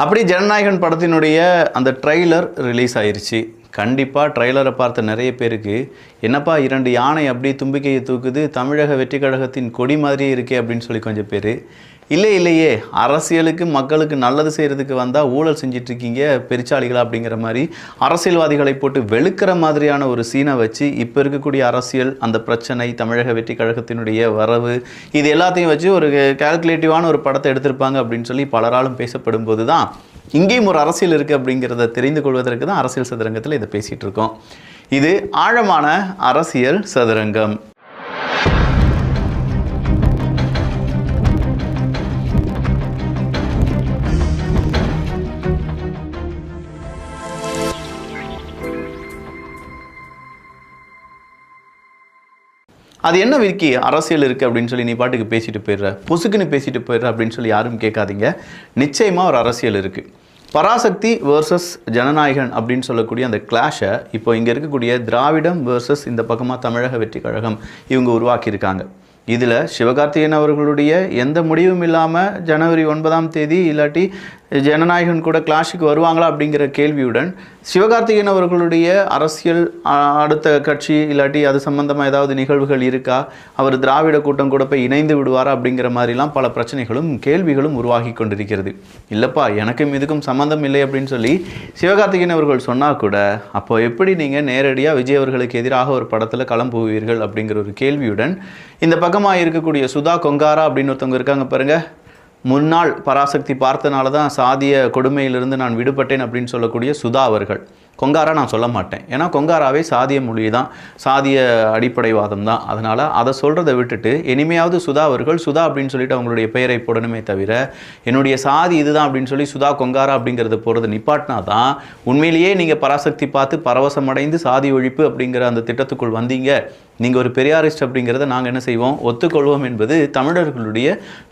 அப்படி ஜனநாயகன் படத்தினுடைய அந்த ட்ரெய்லர் ரிலீஸ் ஆயிடுச்சு கண்டிப்பாக ட்ரெய்லரை பார்த்த நிறைய பேருக்கு என்னப்பா இரண்டு யானை அப்படியே தும்பிக்கையை தூக்குது தமிழக வெற்றி கழகத்தின் கொடி மாதிரியே இருக்கே அப்படின்னு சொல்லி கொஞ்சம் பேர் இல்லை இல்லையே. அரசியலுக்கு மக்களுக்கு நல்லது செய்கிறதுக்கு வந்தால் ஊழல் செஞ்சிட்டு இருக்கீங்க பெருச்சாளிகளா அப்படிங்கிற மாதிரி அரசியல்வாதிகளை போட்டு வெளுக்கிற மாதிரியான ஒரு சீனை வச்சு இப்போ இருக்கக்கூடிய அரசியல் அந்த பிரச்சனை தமிழக வெற்றி கழகத்தினுடைய வரவு இது எல்லாத்தையும் வச்சு ஒரு கால்குலேட்டிவான ஒரு படத்தை எடுத்திருப்பாங்க அப்படின்னு சொல்லி பலராலும் பேசப்படும் போது தான் இங்கேயும் ஒரு அரசியல் இருக்குது அப்படிங்கிறத தெரிந்து கொள்வதற்கு தான் அரசியல் சதுரங்கத்தில் இதை பேசிகிட்டு இருக்கோம் இது ஆழமான அரசியல் சதுரங்கம். அது என்ன விக்கி? அரசியல் இருக்குது அப்படின்னு சொல்லி நீ பாட்டுக்கு பேசிட்டு போயிடுற. பொசுக்குன்னு பேசிட்டு போயிடுற அப்படின்னு சொல்லி யாரும் கேட்காதீங்க. நிச்சயமாக ஒரு அரசியல் இருக்குது பராசக்தி வேர்சஸ் ஜனநாயகன் அப்படின்னு சொல்லக்கூடிய அந்த கிளாஷை இப்போ இங்கே இருக்கக்கூடிய திராவிடம் வேர்சஸ் இந்த பக்கமாக தமிழக வெற்றி கழகம் இவங்க உருவாக்கியிருக்காங்க. இதில் சிவகார்த்திகேயன் அவர்களுடைய எந்த முடிவும் இல்லாமல் ஜனவரி ஒன்பதாம் தேதி இல்லாட்டி ஜனநாயகன் கூட கிளாஷுக்கு வருவாங்களா அப்படிங்கிற கேள்வியுடன் சிவகார்த்திகேயன் அவர்களுடைய அரசியல் அடுத்த கட்சி இல்லாட்டி அது சம்பந்தமாக ஏதாவது நிகழ்வுகள் இருக்கா அவர் திராவிட கூட்டம் கூட போய் இணைந்து விடுவாரா அப்படிங்கிற மாதிரிலாம் பல பிரச்சனைகளும் கேள்விகளும் உருவாகி கொண்டிருக்கிறது. இல்லைப்பா எனக்கும் இதுக்கும் சம்மந்தம் இல்லை அப்படின்னு சொல்லி சிவகார்த்திகேயன் அவர்கள் சொன்னால் கூட அப்போ எப்படி நீங்கள் நேரடியாக விஜய் அவர்களுக்கு எதிராக ஒரு படத்தில் களம் போவீர்கள் அப்படிங்கிற ஒரு கேள்வியுடன் இந்த பக்கமாக இருக்கக்கூடிய சுதா கொங்காரா அப்படின்னு ஒருத்தவங்க இருக்காங்க பாருங்கள் முன்னாள் பராசக்தி பார்த்தனால தான் சாதிய கொடுமையிலிருந்து நான் விடுபட்டேன் அப்படின்னு சொல்லக்கூடிய சுதா அவர்கள். கொங்காரா நான் சொல்ல மாட்டேன். ஏன்னா கொங்காராவே சாதிய மொழி தான் சாதிய அடிப்படைவாதம் தான். அதனால் அதை சொல்கிறத விட்டுட்டு இனிமையாவது சுதா அவர்கள் சுதா அப்படின்னு சொல்லிட்டு அவங்களுடைய பெயரை போடணுமே தவிர என்னுடைய சாதி இதுதான் அப்படின்னு சொல்லி சுதா கொங்காரா அப்படிங்கிறத போகிறது நிப்பாட்டினா தான் உண்மையிலேயே நீங்கள் பராசக்தி பார்த்து பரவசமடைந்து சாதி ஒழிப்பு அப்படிங்கிற அந்த திட்டத்துக்குள் வந்தீங்க. நீங்கள் ஒரு பெரியாரிஸ்ட் அப்படிங்கிறத நாங்கள் என்ன செய்வோம்? ஒத்துக்கொள்வோம் என்பது தமிழர்களுடைய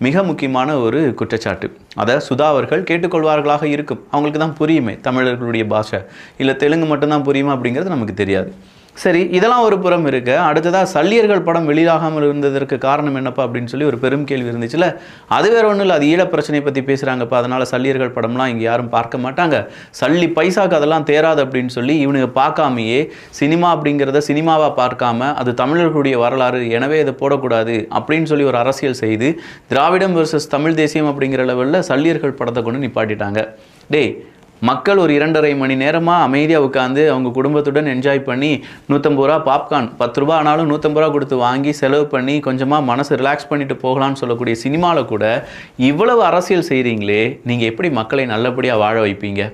மிக முக்கியமான ஒரு குற்றச்சாட்டு. அதை சுதா அவர்கள் கேட்டுக்கொள்வார்களாக இருக்கும். அவங்களுக்கு தான் புரியுமே தமிழர்களுடைய பாஷை. இல்லை தெலுங்கு மட்டும்தான் புரியுமா அப்படிங்கிறது நமக்கு தெரியாது. சரி இதெல்லாம் ஒரு புறம் இருக்கு. அடுத்ததாக சல்லியர்கள் படம் வெளியாகாமல் இருந்ததற்கு காரணம் என்னப்பா அப்படின்னு சொல்லி ஒரு பெரும் கேள்வி இருந்துச்சுல அது வேற ஒன்றும் இல்லை அது ஈழப் பிரச்சனையை பற்றி பேசுகிறாங்கப்பா அதனால் சல்லியர்கள் படம்லாம் இங்கே யாரும் பார்க்க மாட்டாங்க. சல்லி பைசாக்கு அதெல்லாம் தேராது அப்படின்னு சொல்லி இவனுங்க பார்க்காமையே சினிமா அப்படிங்கிறத சினிமாவாக பார்க்காம அது தமிழர்களுடைய வரலாறு எனவே இதை போடக்கூடாது அப்படின்னு சொல்லி ஒரு அரசியல் செய்து திராவிடம் வெர்சஸ் தமிழ் தேசியம் அப்படிங்கிற லெவலில் சல்லியர்கள் படத்தை கொண்டு நிப்பாட்டிட்டாங்க. டேய் மக்கள் ஒரு இரண்டரை மணி நேரமாக அமைதியாக உட்காந்து அவங்க குடும்பத்துடன் என்ஜாய் பண்ணி நூற்றம்பது ரூபா பாப்கார்ன் பத்து ரூபா ஆனாலும் நூற்றம்பது ரூபா கொடுத்து வாங்கி செலவு பண்ணி கொஞ்சமாக மனசு ரிலாக்ஸ் பண்ணிட்டு போகலான்னு சொல்லக்கூடிய சினிமாவில் கூட இவ்வளவு அரசியல் செய்கிறீங்களே நீங்கள் எப்படி மக்களை நல்லபடியாக வாழ வைப்பீங்க?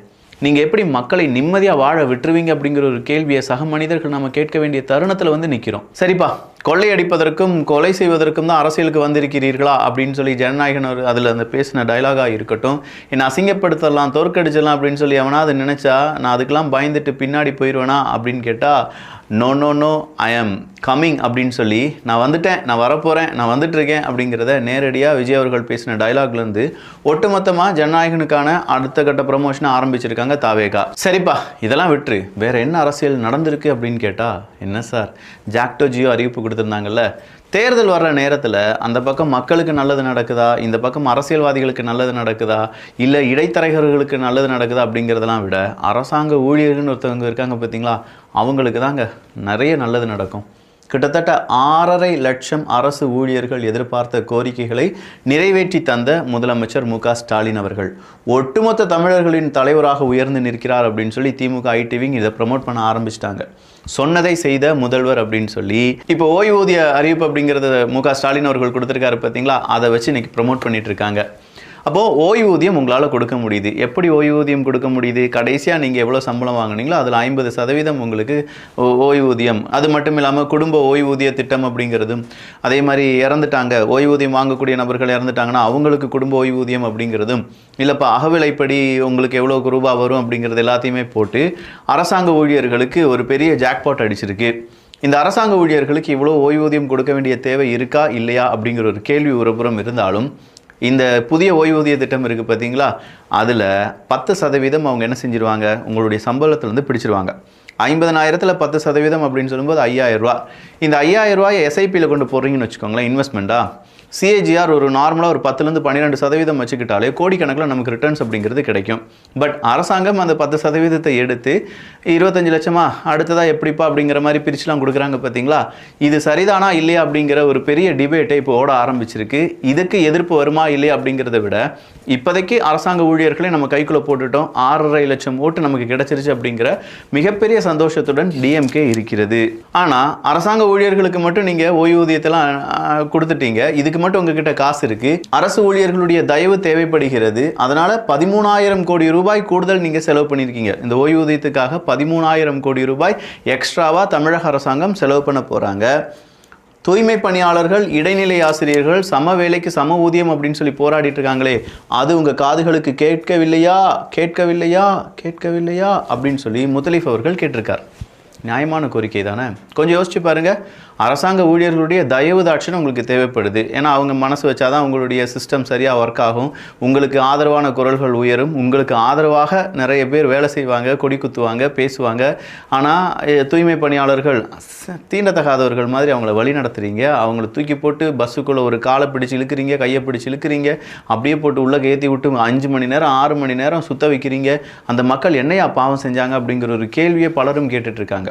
நீங்கள் எப்படி மக்களை நிம்மதியாக வாழ விட்டுருவீங்க அப்படிங்கிற ஒரு கேள்வியை சக மனிதர்கள் நம்ம கேட்க வேண்டிய தருணத்தில் வந்து நிற்கிறோம் சரிப்பா. கொள்ளையடிப்பதற்கும் கொலை செய்வதற்கும் தான் அரசியலுக்கு வந்திருக்கிறீர்களா? அப்படின்னு சொல்லி ஜனநாயகன் அதில் அந்த பேசின டைலாகாக இருக்கட்டும். என்னை அசிங்கப்படுத்தலாம் தோற்கடிச்சிடலாம் அப்படின்னு சொல்லி எவனாவது நினச்சா நான் அதுக்கெல்லாம் பயந்துட்டு பின்னாடி போயிடுவேனா அப்படின்னு கேட்டால் நோ நோ நோ ஐ ஆம் கம்மிங் அப்படின்னு சொல்லி நான் வந்துட்டேன் நான் வரப்போகிறேன் நான் வந்துட்டு இருக்கேன் அப்படிங்கிறத நேரடியாக விஜய் அவர்கள் பேசின டயலாக்லேருந்து ஒட்டுமொத்தமாக ஜனநாயகனுக்கான அடுத்த கட்ட ப்ரமோஷனை ஆரம்பிச்சிருக்காங்க தாவேகா. சரிப்பா இதெல்லாம் விட்டுரு. வேற என்ன அரசியல் நடந்திருக்கு அப்படின்னு கேட்டால் என்ன சார்? ஜாக்டோ ஜியோ அறிவிப்பு கொடுத்துருந்தாங்கல்ல தேர்தல் வர்ற நேரத்தில் அந்த பக்கம் மக்களுக்கு நல்லது நடக்குதா? இந்த பக்கம் அரசியல்வாதிகளுக்கு நல்லது நடக்குதா? இல்லை இடைத்தரகர்களுக்கு நல்லது நடக்குதா அப்படிங்கிறதெல்லாம் விட அரசாங்க ஊழியர்கள்னு ஒருத்தவங்க இருக்காங்க பார்த்தீங்களா? அவங்களுக்கு தாங்க நிறைய நல்லது நடக்கும். கிட்டத்தட்ட ஆறரை லட்சம் அரசு ஊழியர்கள் எதிர்பார்த்த கோரிக்கைகளை நிறைவேற்றி தந்த முதலமைச்சர் மு ஸ்டாலின் அவர்கள். ஒட்டுமொத்த தமிழர்களின் தலைவராக உயர்ந்து நிற்கிறார் அப்படின்னு சொல்லி திமுக ஐடிவிங் இதை ப்ரமோட் பண்ண ஆரம்பிச்சிட்டாங்க. சொன்னதை செய்த முதல்வர் அப்படின்னு சொல்லி இப்போ ஓய்வூதிய அறிவிப்பு அப்படிங்கிறத மு க ஸ்டாலின் அவர்கள் கொடுத்துருக்காரு பார்த்தீங்களா அதை வச்சு இன்னைக்கு ப்ரமோட் பண்ணிட்டு இருக்காங்க. அப்போது ஓய்வூதியம் உங்களால் கொடுக்க முடியுது. எப்படி ஓய்வூதியம் கொடுக்க முடியுது? கடைசியாக நீங்கள் எவ்வளோ சம்பளம் வாங்குனீங்களோ அதில் ஐம்பது சதவீதம் உங்களுக்கு ஓ- ஓய்வூதியம். அது மட்டும் இல்லாமல் குடும்ப ஓய்வூதிய திட்டம் அப்படிங்கிறதும் அதே மாதிரி இறந்துட்டாங்க ஓய்வூதியம் வாங்கக்கூடிய நபர்கள் இறந்துட்டாங்கன்னா அவங்களுக்கு குடும்ப ஓய்வூதியம் அப்படிங்கிறதும் இல்லைப்பா அகவிலைப்படி உங்களுக்கு எவ்வளோ ரூபா வரும் அப்படிங்கிறது எல்லாத்தையுமே போட்டு அரசாங்க ஊழியர்களுக்கு ஒரு பெரிய ஜாக்பாட் அடிச்சிருக்கு. இந்த அரசாங்க ஊழியர்களுக்கு இவ்வளோ ஓய்வூதியம் கொடுக்க வேண்டிய தேவை இருக்கா? இல்லையா? அப்படிங்கிற ஒரு கேள்வி ஒருபுறம் இருந்தாலும் இந்த புதிய ஓய்வூதிய திட்டம் இருக்குது பார்த்தீங்களா? அதில் பத்து சதவீதம் அவங்க என்ன செஞ்சுருவாங்க? உங்களுடைய சம்பளத்துலேருந்து பிடிச்சிருவாங்க. ஐம்பதனாயிரத்தில் பத்து சதவீதம் அப்படின்னு சொல்லும்போது ஐயாயிரம் ரூபா இந்த ஐயாயிரம் ரூபாயை எஸ்ஐபியில் கொண்டு போடுறீங்கன்னு வச்சுக்கோங்களேன் இன்வெஸ்ட்மெண்ட்டா சிஏஜிஆர் ஒரு நார்மலாக ஒரு பத்துலேருந்து பன்னிரெண்டு சதவீதம் வச்சுக்கிட்டாலே கோடிக்கணக்கில் நமக்கு ரிட்டர்ன்ஸ் அப்படிங்கிறது கிடைக்கும். பட் அரசாங்கம் அந்த பத்து சதவீதத்தை எடுத்து இருபத்தஞ்சு லட்சமா அடுத்ததாக எப்படிப்பா அப்படிங்கிற மாதிரி பிரிச்சுலாம் கொடுக்குறாங்க பார்த்தீங்களா? இது சரிதானா இல்லையா அப்படிங்கிற ஒரு பெரிய டிபேட்டை இப்போ ஓட ஆரம்பிச்சிருக்கு. இதுக்கு எதிர்ப்பு வருமா இல்லையா அப்படிங்கிறத விட இப்போதைக்கு அரசாங்க ஊழியர்களை நம்ம கைக்குள்ளே போட்டுட்டோம். ஆறரை லட்சம் ஓட்டு நமக்கு கிடைச்சிருச்சு அப்படிங்கிற மிகப்பெரிய சந்தோஷத்துடன் டிஎம்கே இருக்கிறது. ஆனால் அரசாங்க ஊழியர்களுக்கு மட்டும் நீங்கள் ஓய்வூதியத்தெல்லாம் கொடுத்துட்டீங்க. இதுக்கு மட்டும் உங்ககிட்ட காசு இருக்கு. அரசு ஊழியர்களுடைய தயவு தேவைப்படுகிறது. அதனால பதிமூணாயிரம் கோடி ரூபாய் கூடுதல் நீங்க செலவு பண்ணியிருக்கீங்க இந்த ஓய்வூதியத்துக்காக பதிமூணாயிரம் கோடி ரூபாய் எக்ஸ்ட்ராவா தமிழக அரசாங்கம் செலவு பண்ண போறாங்க. தூய்மை பணியாளர்கள் இடைநிலை ஆசிரியர்கள் சம வேலைக்கு சம ஊதியம் அப்படின்னு சொல்லி போராடிட்டு இருக்காங்களே. அது உங்க காதுகளுக்கு கேட்கவில்லையா? கேட்கவில்லையா? கேட்கவில்லையா? அப்படின்னு சொல்லி முத்தலீஃப் அவர்கள் கேட்டிருக்கார். நியாயமான கோரிக்கை தானே? கொஞ்சம் யோசிச்சு பாருங்கள் அரசாங்க ஊழியர்களுடைய தயவு தாட்சணம் உங்களுக்கு தேவைப்படுது. ஏன்னா அவங்க மனசு வச்சா தான் உங்களுடைய சிஸ்டம் சரியாக ஒர்க் ஆகும். உங்களுக்கு ஆதரவான குரல்கள் உயரும். உங்களுக்கு ஆதரவாக நிறைய பேர் வேலை செய்வாங்க கொடி குத்துவாங்க பேசுவாங்க. ஆனால் தூய்மை பணியாளர்கள் தீண்டத்தகாதவர்கள் மாதிரி அவங்கள வழி நடத்துறீங்க. அவங்கள தூக்கி போட்டு பஸ்ஸுக்குள்ளே ஒரு காலை பிடிச்சி இழுக்கிறீங்க கையை பிடிச்சி இழுக்கிறீங்க. அப்படியே போட்டு உள்ளே ஏற்றி விட்டு அஞ்சு மணி நேரம் ஆறு மணி நேரம் சுத்த வைக்கிறீங்க. அந்த மக்கள் என்னையா பாவம் செஞ்சாங்க அப்படிங்கிற ஒரு கேள்வியை பலரும் கேட்டுட்ருக்காங்க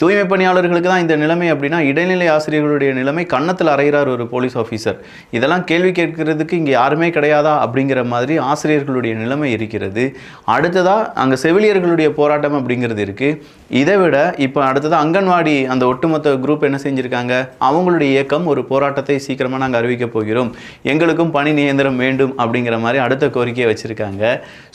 தூய்மை பணியாளர்களுக்கு தான் இந்த நிலைமை அப்படின்னா இடைநிலை ஆசிரியர்களுடைய நிலைமை கன்னத்தில் அறைகிறார் ஒரு போலீஸ் ஆஃபீஸர். இதெல்லாம் கேள்வி கேட்கறதுக்கு இங்கே யாருமே கிடையாதா அப்படிங்கிற மாதிரி ஆசிரியர்களுடைய நிலைமை இருக்கிறது. அடுத்ததாக அங்கே செவிலியர்களுடைய போராட்டம் அப்படிங்கிறது இருக்குது இதை விட இப்போ அடுத்ததாக அங்கன்வாடி அந்த ஒட்டுமொத்த குரூப் என்ன செஞ்சுருக்காங்க? அவங்களுடைய இயக்கம் ஒரு போராட்டத்தை சீக்கிரமாக நாங்கள் அறிவிக்க போகிறோம். எங்களுக்கும் பணி நியந்திரம் வேண்டும் அப்படிங்கிற மாதிரி அடுத்த கோரிக்கையை வச்சுருக்காங்க.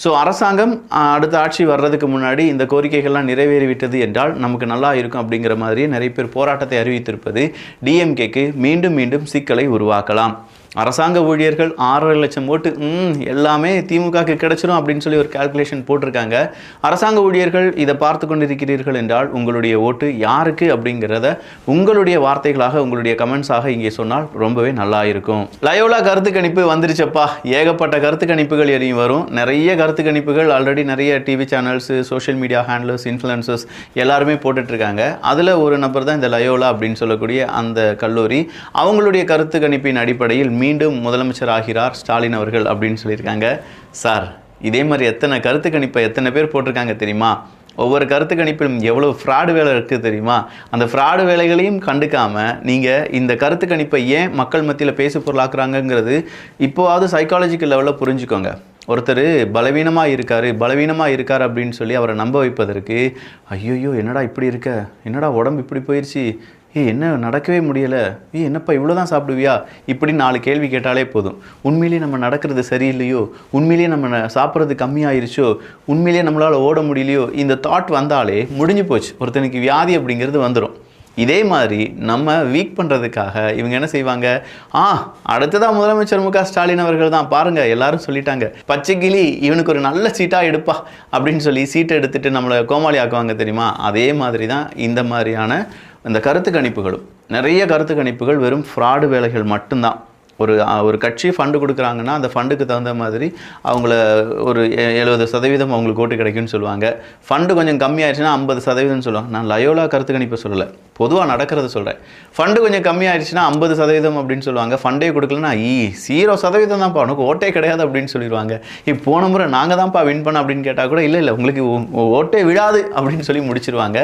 ஸோ அரசாங்கம் அடுத்த ஆட்சி வர்றதுக்கு முன்னாடி இந்த கோரிக்கைகள்லாம் நிறைவேறிவிட்டது என்றால் நமக்கு நல்லா இருக்கும். அப்படிங்கிற மாதிரி நிறைய பேர் போராட்டத்தை அறிவித்திருப்பது டிஎம்கேக்கு மீண்டும் மீண்டும் சிக்கலை உருவாக்கலாம். அரசாங்க ஊழியர்கள் ஆறரை லட்சம் ஓட்டு ம், எல்லாமே திமுகக்கு கிடைச்சிடும் அப்படின்னு சொல்லி ஒரு கால்குலேஷன் போட்டிருக்காங்க. அரசாங்க ஊழியர்கள் இதை பார்த்து கொண்டிருக்கிறீர்கள் என்றால் உங்களுடைய ஓட்டு யாருக்கு அப்படிங்கிறத உங்களுடைய வார்த்தைகளாக உங்களுடைய கமெண்ட்ஸாக இங்கே சொன்னால் ரொம்பவே நல்லா இருக்கும். லயோலா கருத்து கணிப்பு வந்துருச்சப்பா. ஏகப்பட்ட கருத்து கணிப்புகள் எதையும் வரும். நிறைய கருத்து கணிப்புகள் ஆல்ரெடி நிறைய TV channels social media handlers influencers எல்லாருமே போட்டுட்ருக்காங்க. அதில் ஒரு நபர் தான் இந்த லயோலா அப்படின்னு சொல்லக்கூடிய அந்த கல்லூரி. அவங்களுடைய கருத்து கணிப்பின் அடிப்படையில் மீண்டும் முதலமைச்சர் ஆகிறார் ஸ்டாலின் அவர்கள் அப்படின்னு சொல்லியிருக்காங்க. சார் இதே மாதிரி எத்தனை கருத்து கணிப்பை எத்தனை பேர் போட்டிருக்காங்க தெரியுமா? ஒவ்வொரு கருத்து கணிப்பிலும் எவ்வளோ ஃப்ராடு வேலை இருக்குது தெரியுமா? அந்த ஃப்ராடு வேலைகளையும் கண்டுக்காமல் நீங்கள் இந்த கருத்து கணிப்பை ஏன் மக்கள் மத்தியில் பேசு பொருளாக்குறாங்கங்கிறது இப்போவாவது சைக்காலஜிக்கல் லெவலில் புரிஞ்சுக்கோங்க. ஒருத்தர் பலவீனமாக இருக்கார் பலவீனமாக இருக்கார் அப்படின்னு சொல்லி அவரை நம்ப வைப்பதற்கு ஐயோயோ என்னடா இப்படி இருக்க? என்னடா உடம்பு இப்படி போயிடுச்சு ஏய் என்ன நடக்கவே முடியலை. ஏய் என்னப்பா இவ்வளோ தான் சாப்பிடுவியா? இப்படி நாலு கேள்வி கேட்டாலே போதும். உண்மையிலேயே நம்ம நடக்கிறது சரியில்லையோ? உண்மையிலேயே நம்ம ந- சாப்பிட்றது கம்மியாயிருச்சோ? உண்மையிலேயே நம்மளால் ஓட முடியலையோ? இந்த தாட் வந்தாலே முடிஞ்சு போச்சு. ஒருத்தனுக்கு வியாதி அப்படிங்கிறது வந்துடும் இதே மாதிரி நம்ம வீக் பண்ணுறதுக்காக இவங்க என்ன செய்வாங்க? ஆ அடுத்ததான் முதலமைச்சர் மு க. ஸ்டாலின் அவர்கள் தான். பாருங்கள் எல்லாரும் சொல்லிட்டாங்க. பச்சை கிளி இவனுக்கு ஒரு நல்ல சீட்டாக எடுப்பா அப்படின்னு சொல்லி சீட்டை எடுத்துட்டு நம்மளை கோமாளி ஆக்குவாங்க தெரியுமா? அதே மாதிரி தான் இந்த மாதிரியான இந்த கருத்து கணிப்புகளும். நிறைய கருத்து கணிப்புகள் வெறும் ஃப்ராடு வேலைகள் மட்டும்தான். ஒரு ஒரு கட்சி ஃபண்டு கொடுக்குறாங்கன்னா அந்த ஃபண்டுக்கு தகுந்த மாதிரி அவங்கள ஒரு எ- எழுபது சதவீதம் அவங்களுக்கு ஓட்டு கிடைக்கும்னு சொல்லுவாங்க. ஃபண்டு கொஞ்சம் கம்மியாயிடுச்சுன்னா ஐம்பது சதவீதம்னு சொல்லுவாங்க. நான் லயோலா கருத்து கணிப்பை சொல்லலை. பொதுவாக நடக்கிறத சொல்கிறேன் ஃபண்டு கொஞ்சம் கம்மியாயிடுச்சுன்னா ஐம்பது சதவீதம் அப்படின்னு சொல்லுவாங்க. ஃபண்டே கொடுக்கலன்னா ஈ சீரோ சதவீதம் தான்ப்பா. உனக்கு ஓட்டே கிடையாது அப்படின்னு சொல்லிடுவாங்க. இப்போ போன முறை நாங்கள் தான்ப்பா வின் பண்ண அப்படின்னு கேட்டால் கூட இல்லை இல்லை உங்களுக்கு ஓட்டே விழாது அப்படின்னு சொல்லி முடிச்சிருவாங்க.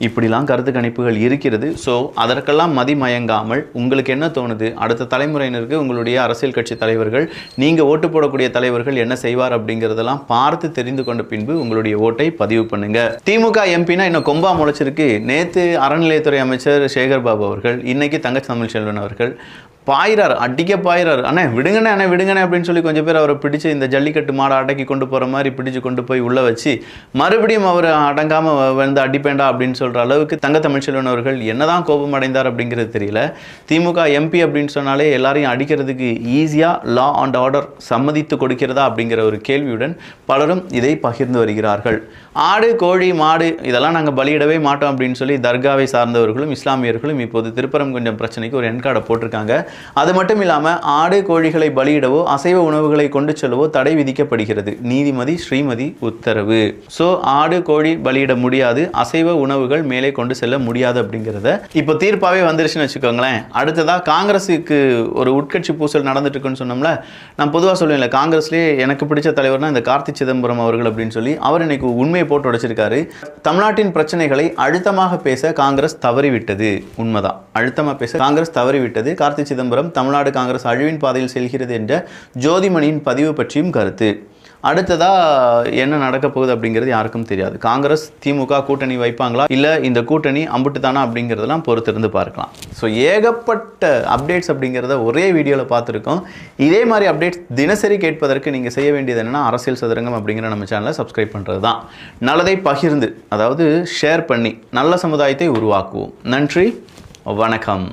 இப்படிலாம் கருத்து கணிப்புகள் இருக்கிறது. ஸோ அதற்கெல்லாம் மதிமயங்காமல் உங்களுக்கு என்ன தோணுது? அடுத்த தலைமுறையினருக்கு உங்களுடைய அரசியல் கட்சி தலைவர்கள் நீங்கள் ஓட்டு போடக்கூடிய தலைவர்கள் என்ன செய்வார் அப்படிங்கிறதெல்லாம் பார்த்து தெரிந்து கொண்ட பின்பு உங்களுடைய ஓட்டை பதிவு பண்ணுங்க. திமுக எம்பினா இன்னும் கொம்பா முளைச்சிருக்கு. நேத்து அறநிலையத்துறை அமைச்சர் சேகர் பாபு அவர்கள் இன்னைக்கு தங்கச்சி தமிழ்ச்செல்வன் அவர்கள் பாயிறார் அடிக்க பாயிறார். அண்ணே விடுங்கண்ணே அண்ணே விடுங்கண்ணே அப்படின்னு சொல்லி கொஞ்சம் பேர் அவரை பிடிச்சு இந்த ஜல்லிக்கட்டு மாடை அடக்கி கொண்டு போகிற மாதிரி பிடிச்சு கொண்டு போய் உள்ளே வச்சு மறுபடியும் அவர் அடங்காமல் வந்து அடிப்பேண்டா அப்படின்னு சொல்கிற அளவுக்கு தங்க தமிழ்ச்செல்வன் அவர்கள் என்னதான் கோபம் அடைந்தார் அப்படிங்கிறது தெரியல. திமுக எம்பி அப்படின்னு சொன்னாலே எல்லாரையும் அடிக்கிறதுக்கு ஈஸியாக லா அண்ட் ஆர்டர் சம்மதித்து கொடுக்கிறதா அப்படிங்கிற ஒரு கேள்வியுடன் பலரும் இதை பகிர்ந்து வருகிறார்கள். ஆடு கோழி மாடு இதெல்லாம் நாங்கள் பலியிடவே மாட்டோம் அப்படின்னு சொல்லி தர்காவை சார்ந்தவர்களும் இஸ்லாமியர்களும் இப்போது திருப்பரங்குன்றம் பிரச்சனைக்கு ஒரு என்கார்டை போட்டிருக்காங்க. அது மட்டும் இல்லாமல் ஆடு கோழிகளை பலியிடவோ அசைவ உணவுகளை கொண்டு செல்லவோ தடை விதிக்கப்படுகிறது. நீதிமதி ஸ்ரீமதி உத்தரவு. ஸோ ஆடு கோழி பலியிட முடியாது அசைவ உணவுகள் மேலே கொண்டு செல்ல முடியாது அப்படிங்கிறத இப்போ தீர்ப்பாகவே வந்துருச்சுன்னு வச்சுக்கோங்களேன். அடுத்ததாக காங்கிரஸுக்கு ஒரு உட்கட்சி பூசல் நடந்துட்டு இருக்குன்னு சொன்னோம்ல நான் பொதுவாக சொல்லுவேன்ல காங்கிரஸ்லேயே எனக்கு பிடிச்ச தலைவர்னா இந்த கார்த்தி சிதம்பரம் அவர்கள் அப்படின்னு சொல்லி அவர் இன்னைக்கு உண்மையை போட்டு உடைச்சிருக்காரு. தமிழ்நாட்டின் பிரச்சனைகளை அழுத்தமாக பேச காங்கிரஸ் தவறிவிட்டது. உண்மைதான். அழுத்தமாக பேச காங்கிரஸ் தவறிவிட்டது. கார்த்தி சிதம்பரம் தமிழ்நாடு காங்கிரஸ் அழிவின் பாதையில் செல்கிறது என்ற ஜோதிமணியின் பதிவு பற்றியும் கருத்து. அடுத்ததாக என்ன நடக்க போகுது அப்படிங்கிறது யாருக்கும் தெரியாது. காங்கிரஸ் திமுக கூட்டணி வைப்பாங்களா? இல்லை இந்த கூட்டணி அம்புட்டு தானா அப்படிங்கிறதெல்லாம் பொறுத்திருந்து பார்க்கலாம். ஸோ ஏகப்பட்ட அப்டேட்ஸ் அப்படிங்கிறத ஒரே வீடியோவில் பார்த்துருக்கோம். இதே மாதிரி அப்டேட்ஸ் தினசரி கேட்பதற்கு நீங்கள் செய்ய வேண்டியது என்னென்னா அரசியல் சதுரங்கம் அப்படிங்கிற நம்ம சேனலை சப்ஸ்கிரைப் பண்ணுறது தான் நல்லதை பகிர்ந்து அதாவது ஷேர் பண்ணி நல்ல சமுதாயத்தை உருவாக்குவோம். நன்றி வணக்கம்.